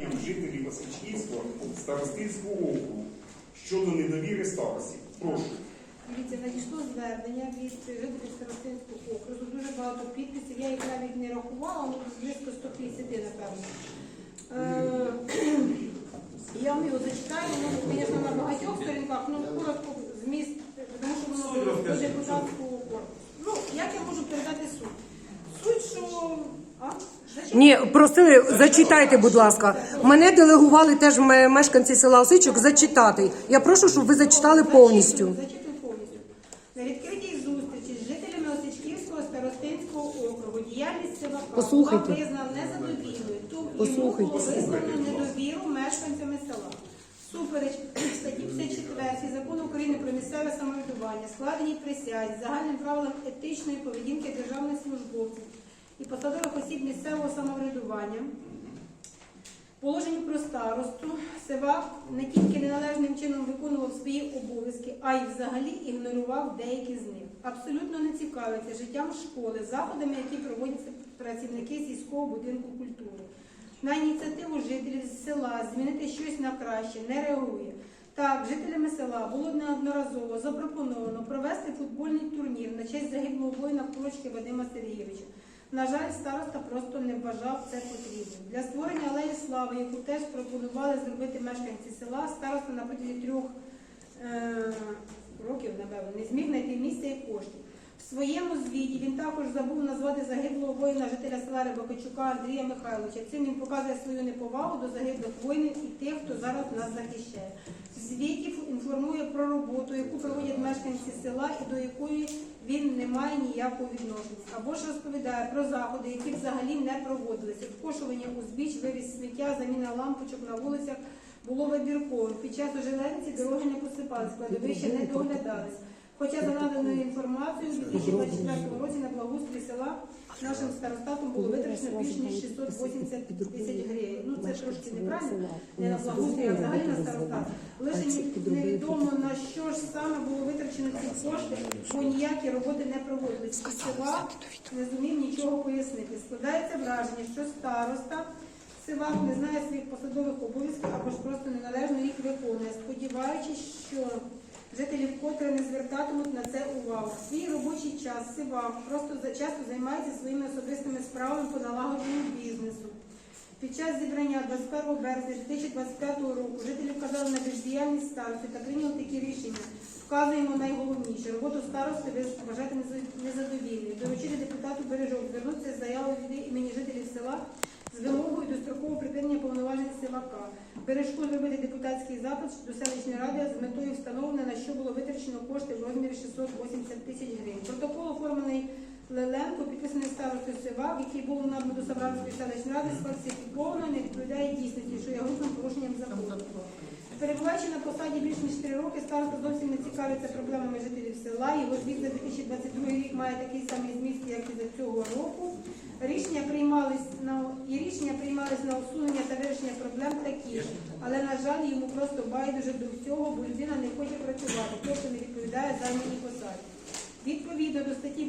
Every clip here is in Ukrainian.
жителів Васильчинського старостинського округу щодо недовіри старості. Прошу. Дивіться, надійшло звернення від жителів Старостинського округу. Дуже багато підписів. Я їх навіть не рахувала, але близько 150, напевно. Е, Я вам його зачитаю, ну, звісно, на багатьох сторінках, ну коротко зміст, тому що воно до депутатського корпусу. Ну, як я можу передати суть? Суть, що... А? Ні, просили, зачитайте, будь ласка. Мене делегували теж ме- мешканці села Осичок зачитати. Я прошу, щоб ви зачитали повністю. Зачитую повністю. На відкритій зустрічі з жителями Осичківського старостинського округу діяльність СВК Послухайте. була визнана незадовільною. Тому йому Послухайте. було недовіру мешканцями села. Супереч статті 54 закону України про місцеве самоврядування, складені присязі, загальним правилам етичної поведінки державних службовців і посадових осіб місцевого самоврядування. Положення про старосту Севак не тільки неналежним чином виконував свої обов'язки, а й взагалі ігнорував деякі з них. Абсолютно не цікавиться життям школи, заходами, які проводяться працівники сільського будинку культури. На ініціативу жителів з села змінити щось на краще не реагує. Так, жителями села було неодноразово запропоновано провести футбольний турнір на честь загиблого воїна Курочки Вадима Сергійовича. На жаль, староста просто не вважав це потрібним. Для створення алеї слави, яку теж пропонували зробити мешканці села, староста на протязі трьох е, років, напевно, не зміг знайти місця і коштів. В своєму звіті він також забув назвати загиблого воїна жителя села Рибакичука Андрія Михайловича. Цим він показує свою неповагу до загиблих воїнів і тих, хто зараз нас захищає. В звіті інформує про роботу, яку проводять мешканці села і до якої він не має ніякого відношення. Або ж розповідає про заходи, які взагалі не проводилися. Вкошування узбіч, вивіз сміття, заміна лампочок на вулицях було вибірковим. Під час ожеленці дороги не посипали, складовища не доглядались. Хоча за наданою інформацією, у 2024 році на благоустрій села нашим старостатом було витрачено більш ніж 680 тисяч гривень. Ну це трошки неправильно, не на благоустрій, а взагалі на старостат. Лише невідомо на що ж саме було витрачено ці кошти, бо ніякі роботи не проводились. Села не зумів нічого пояснити. Складається враження, що староста Сивак не знає своїх посадових обов'язків або ж просто неналежно їх виконує, сподіваючись, що жителі вкотре не звертатимуть на це увагу. Свій робочий час Сивак просто часто займається своїми особистими справами по налагодженню бізнесу. Під час зібрання 21 березня 2025 року жителі вказали на бездіяльність старости та прийняли такі рішення. Вказуємо найголовніше. Роботу старости ви вважаєте незадовільною. Доручити депутату Бережок звернутися з заявою від імені жителів села з вимогою дострокового припинення повноважень Бережку зробити депутатський запит до селищної ради з метою встановлення, на що було витрачено кошти в розмірі 680 тисяч гривень. Протокол оформлений Леленко, підписаний старостою Сивак, який був надано до Савранської селищної ради, сфальсифіковано, не відповідає дійсності, що є грубим порушенням закону. Перебуваючи на посаді більш ніж 3 роки, староста зовсім не цікавиться проблемами жителів села. Його звіт за 2022 рік має такий самий зміст, як і за цього року. Рішення приймались на і рішення приймались на усунення вирішення проблем такі ж. Але на жаль, йому просто байдуже до всього, бо людина не хоче працювати, просто не відповідає займаній посаді. Відповідно до статті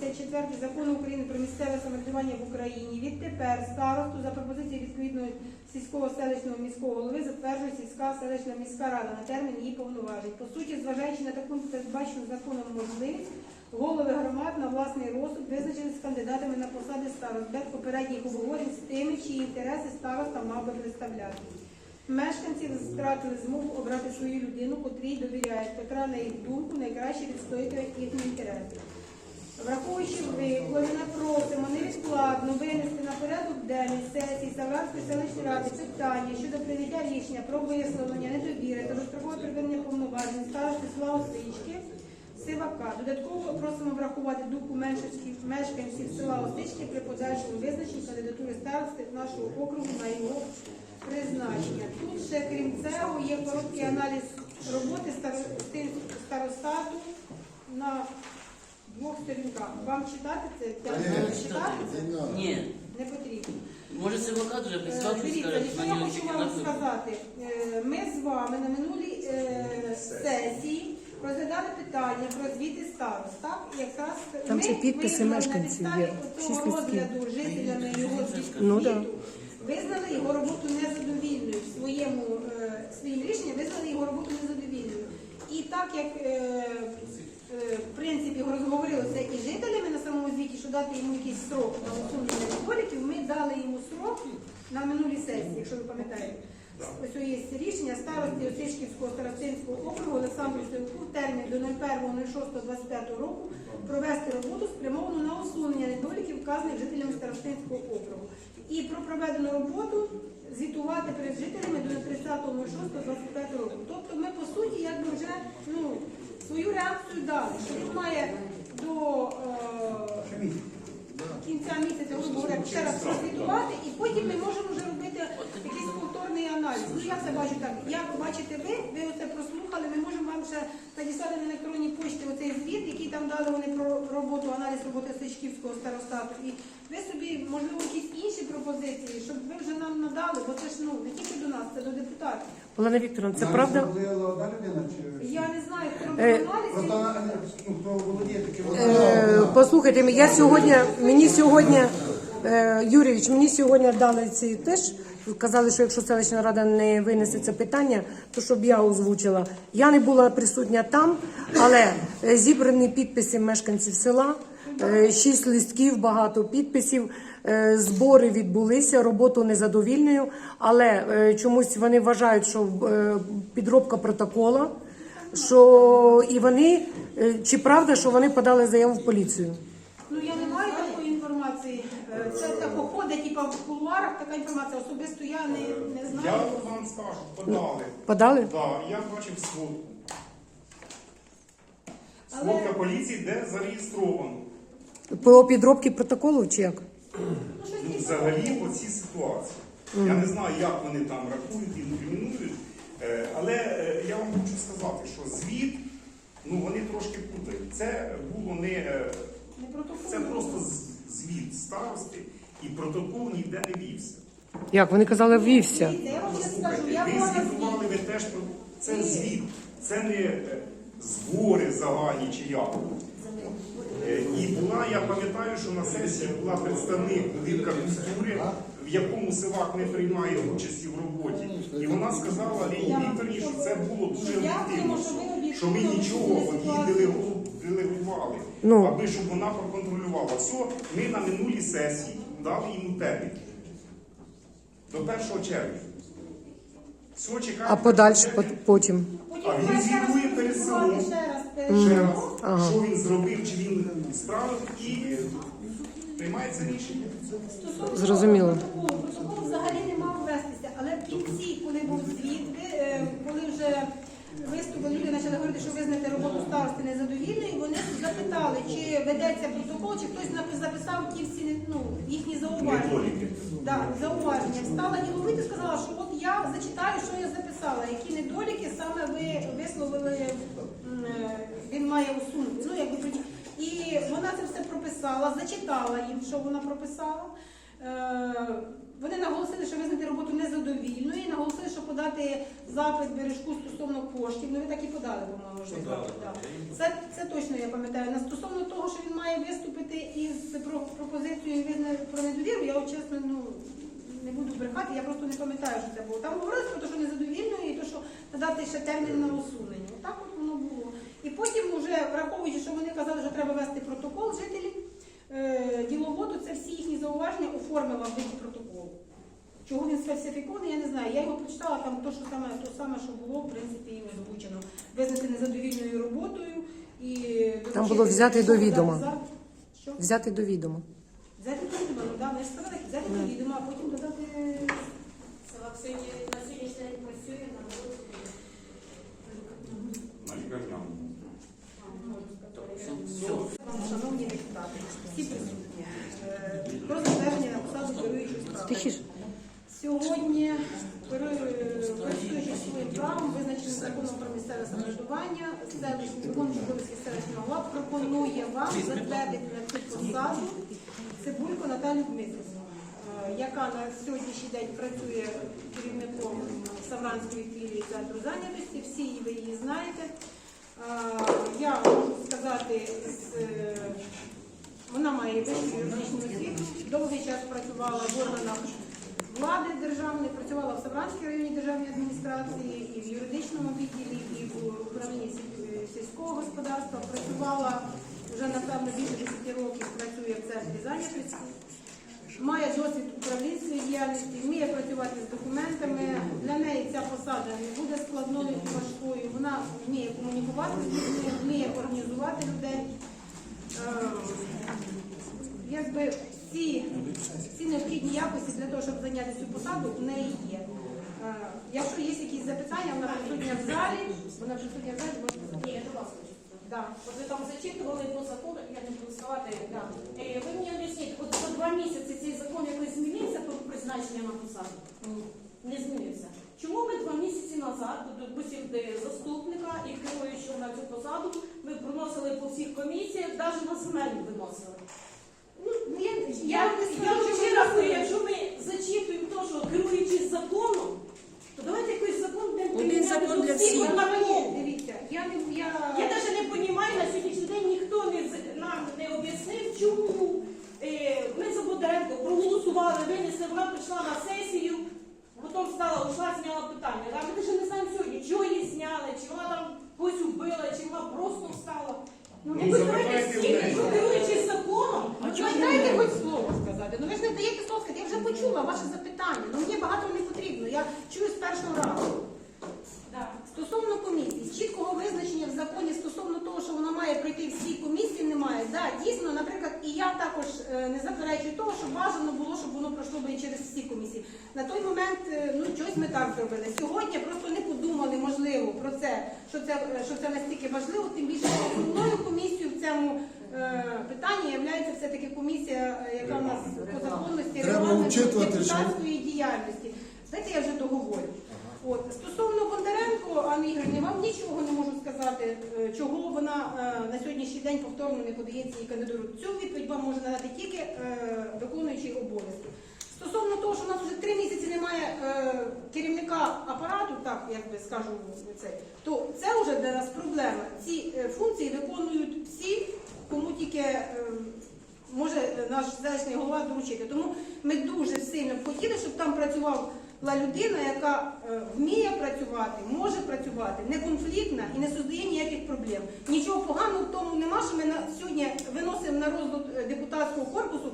54 закону України про місцеве самоврядування в Україні, відтепер старосту за пропозицією відповідного сільського селищного міського голови затверджує сільська селищна міська рада на термін її повноважень. По суті, зважаючи на таку передбачену законом можливість, голови громад на власний розсуд визначились з кандидатами на посади старост без попередніх обговорень з тими, чиї інтереси староста мав би представляти. Мешканці втратили змогу обрати свою людину, котрій довіряють, котра, на їх думку, найкраще відстоює їхні інтереси. Враховуючи викладене, просимо невідкладно винести на порядок денний сесії Савранської селищної ради питання щодо прийняття рішення про висловлення недовіри та дострокове припинення повноважень старости села Осички Сивака. Додатково просимо врахувати думку мешканців села Осички при подальшому визначенні кандидатури старости нашого округу на його призначення. Тут ще крім цього є короткий аналіз роботи старостату на двох сторінках. Вам читати це? Ця- Ні. Читати це? Ні. Не потрібно. Може, це адвокат вже Е, Дивіться, що я хочу вам сказати. Е, ми з вами на минулій е, сесії розглядали питання про звіти старост. Так, якраз Там ми підписи визнали на підставі того розгляду жителями його звіту Ну, да. визнали його роботу незадовільною своєму е, своїм рішенням визнали його роботу незадовільною. І так як е, Е, в принципі розговорилися і жителями на самому звіті, що дати йому якийсь срок на усунення недоліків, ми дали йому срок на минулій сесії, якщо ви пам'ятаєте. Ось є рішення старості Осишківського Старостинського округу Олександру Сивку в термін до 01.06.25 року провести роботу спрямовану на усунення недоліків, вказаних жителям Старостинського округу. І про проведену роботу звітувати перед жителями до 30.06.25 року. Тобто ми, по суті, якби вже ну, свою реакцію дали, що він має до е, кінця місяця, говоря, ще раз прозвітувати, і потім ми можемо вже робити якийсь повторний аналіз. Ну я це бачу так. Як бачите ви, ви оце прослухали, ми можемо вам ще надіслати на електронній почті оцей звіт, який там дали вони про роботу, аналіз роботи Сичківського старостату. І ви собі, можливо, якісь інші пропозиції, щоб ви вже нам надали, бо це ж ну не тільки до нас, це до депутатів. Олена Вікторовна, це правда? людина чи Я не знаю, хто робив Е, аналіз. просто ну, Е, Послухайте, я сьогодні, мені сьогодні, е, Юрійович, мені сьогодні дали ці теж, казали, що якщо селищна рада не винесе це питання, то щоб я озвучила. Я не була присутня там, але е, зібрані підписи мешканців села, е, шість листків, багато підписів. Е, Збори відбулися, роботу незадовільною, але е, чомусь вони вважають, що е, підробка протокола, що і вони чи правда, що вони подали заяву в поліцію? Ну я не маю такої інформації. Це так ходить, типа в кулуарах така інформація. Особисто я не, не Я знаю. вам скажу, подали. Подали? Да, я бачив сводку. Але- Сводка поліції, де зареєстровано. По підробці протоколу чи як? Ну, щось Ну, типу взагалі по цій ситуації. Я не знаю, як вони там рахують і інкримінують, е, але е, я вам хочу сказати, що звіт, ну вони трошки путають. Це було не е, не протокол. це просто звіт старости, і протокол ніде не вівся. Як вони казали, ввівся. Дивіться, Я вам скажу, я ви звітували, ви теж про це звіт. Це не збори загальні чи як. Е, І була, я пам'ятаю, що на сесії була представник будинка культури, в якому Сивак не приймає участі в роботі. І вона сказала Лені Вікторівні, що це було дуже Дякуємо, що ви об'єктивно що ми нічого їй делегували, Ну. аби щоб вона проконтролювала. Все, ми на минулій сесії дали йому термін до 1 червня. Все, чекаємо. А подальше потім. А він звітує перед ще раз раз, що він зробив, чи він справив, і приймається рішення. Стосовно Зрозуміло. протоколу, протокол взагалі не мав вестися, але в кінці, коли був звіт, ви, е, коли вже виступили, люди почали говорити, що визнати роботу старости незадовільною, вони запитали, чи ведеться протокол, чи хтось напи- записав ті всі ну, їхні зауваження. Недоліки. Да, зауваження. Встала діловити сказала, що от я зачитаю, що я записала, які недоліки саме ви висловили, м, е, він має усунути. Ну, якби тоді. І вона це все прописала, зачитала їм, що вона прописала. Е, Вони наголосили, що визнати роботу незадовільною, і наголосили, що подати запит бережку стосовно коштів. Ну ви так і подали, по-моєму, вже запит. да. Це, це точно я пам'ятаю. На стосовно того, що він має виступити із пропозицією про недовіру, я от чесно ну не буду брехати, я просто не пам'ятаю, що це було. Там говорилось про те, що незадовільною, і те, що надати ще термін на усунення. Так от воно було. І потім, вже враховуючи, що вони казали, що треба вести протокол жителів, е, діловоду це всі їхні зауваження оформила в виді протоколу. Чого він сфальсифікований, я не знаю. Я його прочитала там то, що саме то саме, що було, в принципі, і озвучено. Визнати незадовільною роботою і Там було взяти до відома. Що? Взяти до відома. Взяти до відома, ну да, ми ж сказали, взяти до відома, а потім додати Села сьогодні на сьогоднішній день працює на роботі. На лікарняному. Шановні депутати, всі присутні, е, про затвердження на посаду керуючої справи. Тихіше. Сьогодні, пере- користуючись своїм правом, визначеним законом про місцеве самоврядування, обов'язки селищного голова пропонує вам затвердити на цю посаду Цибулько Наталю Дмитрівну, е, яка на сьогоднішній день працює керівником Савранської філії центру зайнятості. Всі ви її знаєте. Е, Я можу сказати, е, вона має вищу юридичну освіту, довгий час працювала в органах влади державної, працювала в Савранській районній державній адміністрації, і в юридичному відділі, і в управлінні сільського господарства. Працювала вже напевно більше 10 років, працює в центрі зайнятості, має досвід управлінської діяльності, вміє працювати з документами. Для неї ця посада не буде складною і важкою. Вона вміє комунікувати з людьми, вміє організувати людей. Е, Якби всі, всі необхідні якості для того, щоб зайняти цю посаду, у неї є. Е, Якщо є якісь запитання, вона присутня в залі, вона присутня в залі, Ні, я до вас хочу. Да. От ви там зачитували по закону, я не буду ставати. Да. Е, ви мені об'ясніть, от за два місяці цей закон якось змінився про призначення на посаду? Не змінився. Чому ми два місяці назад, допустим, заступника і керуючого на цю посаду, ми проносили по всіх комісіях, навіть на земельну виносили? Ну, я, Я, я ви якщо ми зачитуємо те, що керуючись законом, то давайте якийсь закон де Один закон для всіх. однаково. Дивіться, я не я, Я навіть не розумію, на сьогоднішній день ніхто не, з- нам не об'яснив, чому е, ми за Бондаренко проголосували, винесли, вона прийшла на сесію, потім стала, ушла, зняла питання. А ми навіть не знаємо сьогодні, чого її зняли, чи вона там когось убила, чи вона просто встала. Ну, Ну, запитайте давайте в всі, неї. що керуючись законом, А чого дайте хоч слово сказати? Ну ви ж не даєте слово сказати. Я вже почула ваше запитання. Ну мені багато не потрібно. Я чую з першого разу. Да. Стосовно комісії, чіткого визначення в законі стосовно того, що вона має пройти всі комісії, немає. Да, дійсно, наприклад, і я також е, не заперечую того, що бажано було, щоб воно пройшло би і через всі комісії. На той момент е, ну щось ми так зробили. Сьогодні просто не подумали, можливо, про це, що це е, що це настільки важливо. Тим більше що основною комісією в цьому е, питанні є все-таки комісія, е, яка в нас по законності депутатської діяльності. Знаєте, я вже договорю. От стосовно Бондаренко, Анни Ігорівні, вам нічого не можу сказати, е, чого вона на сьогоднішній день повторно не подається її кандидатуру. Цю відповідь вам може надати тільки виконуючий обов'язки. Стосовно того, що у нас вже три місяці немає керівника апарату, так як би скажу це, то це вже для нас проблема. Ці функції виконують всі, кому тільки. е, може наш селищний голова доручити. Тому ми дуже сильно хотіли, щоб там працювала людина, яка е, вміє працювати, може працювати, не конфліктна і не создає ніяких проблем. Нічого поганого в тому нема, що ми сьогодні виносимо на розгляд е, депутатського корпусу.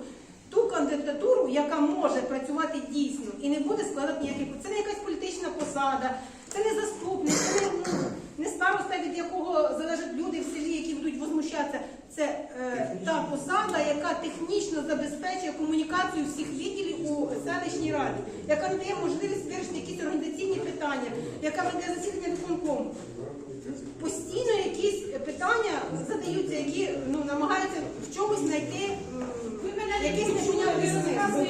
Ту кандидатуру, яка може працювати дійсно і не буде складати ніяких це не якась політична посада, це не заступник, це не, ну, не староста, від якого залежать люди в селі, які будуть возмущатися. Це е, та посада, яка технічно забезпечує комунікацію всіх відділів у селищній раді, яка надає можливість вирішити якісь організаційні питання, яка веде засідання виконкому. Постійно якісь питання задаються, які ну, намагаються в чомусь знайти м, Ви мене якийсь непонятний.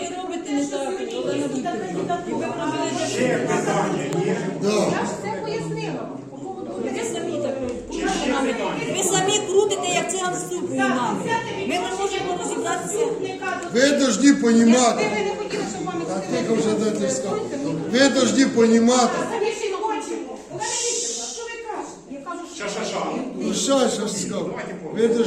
Ви робите не так, Олена Вікторівна. Ще питання є. Я ж це пояснила. По поводу Ви самі так Чи ще питання? ви самі з супою. Ми не можемо розібратися. Ви повинні Якби розуміти, ви не хотіли, щоб тихо вже дайте сказати. ви. Олена Вікторівна, що ви кажете? Я кажу, що Ша-ша-ша. ну що я ще сказав, ви повинні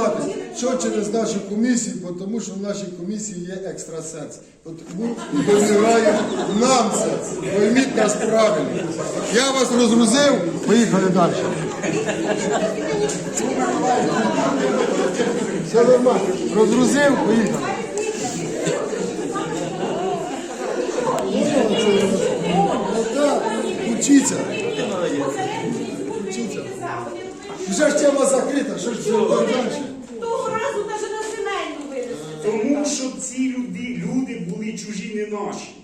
розуміти, що через нашу комісію, тому що в нашій комісії є екстрасенс. Тому довіряю нам це. Пойміть нас правильно. Я вас розгрузив, поїхали далі. Все нормально. Розгрузив, поїхали. Учіться. Учіться. Вже ж тема закрита, що ж далі? Того разу навіть на земельну винесли. Тому що ці люди, люди були чужі, не наші.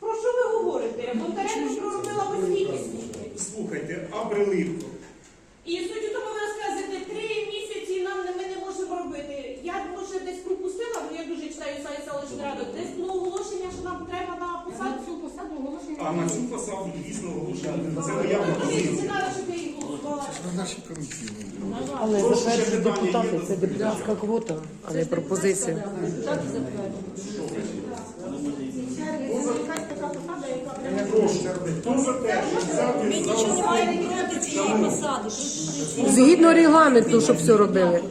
Про що ви говорите? Бондаренко проробила освіті. Слухайте, а Брилипко. І суть у тому ви розказуєте, три місяці нам не- ми не можемо робити. Я може десь пропустила, бо я дуже читаю сайт селищної ради. Десь було оголошення, що нам треба на посаду. цю посаду оголошення. А на цю посаду дійсно оголошено. Це моя Мені пропозиція. не треба, щоб я їх голосувала. На нашій комісії. Але Прошу, ще затверджують питання депутати, є? Це депутатська квота, а не пропозиція. Ми нічого не маємо цієї посади. Згідно регламенту, щоб все робили.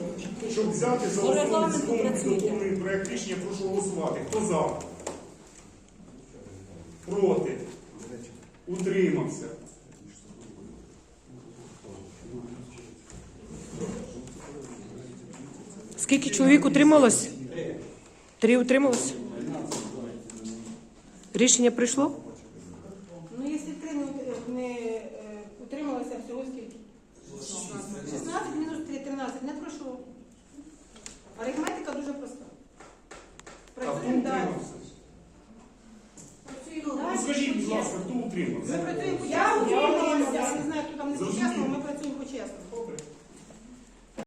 щоб взяти за основу підготовлений проект рішення, прошу голосувати. Хто за? Проти? Утримався? Скільки чоловік утрималось? Три утрималось? Рішення прийшло?